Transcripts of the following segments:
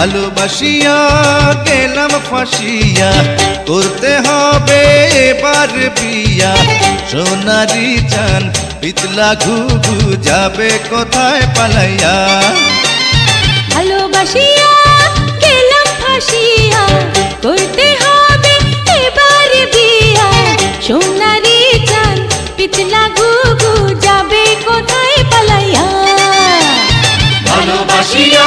ভালোবাসিয়া গেলাম ফাঁসিয়া করতে হবে এবার বিয়া। সোনারি চান পিতলা ঘুঘু যাবে কোথায় পালাইয়া? ভালোবাসিয়া গেলাম ফাঁসিয়া করতে হবে এবার বিয়া। সোনারি চান পিছলা ঘুঘু যাবে কোথায় পালাইয়া? ভালোবাসিয়া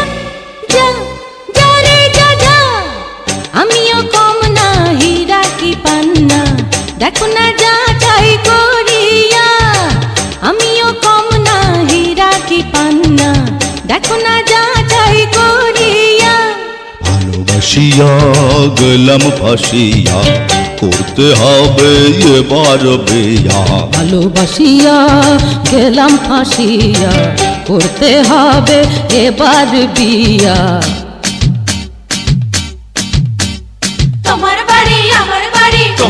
দেখো না যা চাই করিয়া আমিও কম না হীরা কি পান্না। দেখো না যা চাই করিয়া। ভালোবাসিয়া গেলাম ফাঁসিয়া করতে হবে এবার বিয়া। ভালোবাসিয়া গেলাম ফাঁসিয়া করতে হবে এবার বিয়া।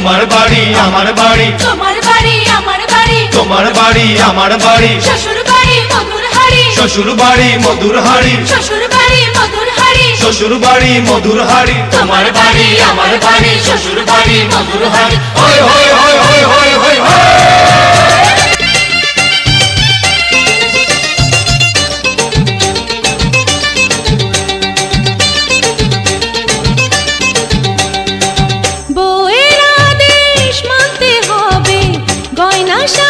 তোমার বাড়ি আমার বাড়ি। তোমার বাড়ি আমার বাড়ি। তোমার বাড়ি আমার বাড়ি। শ্বশুর বাড়ি মধুর হাড়ি। শ্বশুর বাড়ি মধুর হাড়ি। শ্বশুর বাড়ি মধুর হাড়ি। শ্বশুর বাড়ি মধুর হাড়ি। তোমার বাড়ি আমার বাড়ি। শ্বশুর বাড়ি মধুর হাড়ি। হয় হয় হয় হয় হয় হই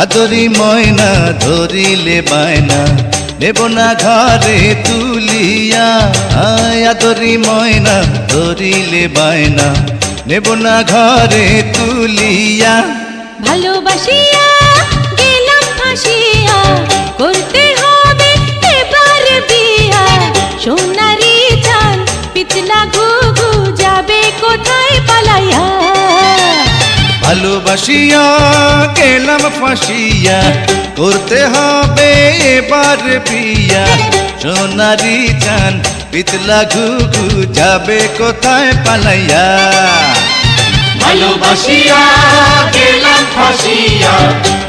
আদরি ময়না, ধরিলে বায়না। নেব না ঘরে তুলিয়া। আদরি ময়না, ধরিলে বায়না। নেব না ঘরে তুলিয়া। ভালোবাসিয়া গেলাম ফাঁসিয়া ভালোবাসিয়া, গেলাম ফাঁসিয়া, করতে হবে এবার পিয়া সোনারি চান, পিতলা ঘুঘু যাবে কোথায় পালাইয়া? ভালোবাসিয়া, গেলাম ফাঁসিয়া,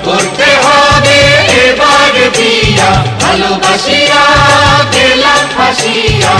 করতে হবে এবার বিয়া। ভালোবাসিয়া, গেলাম ফাঁসিয়া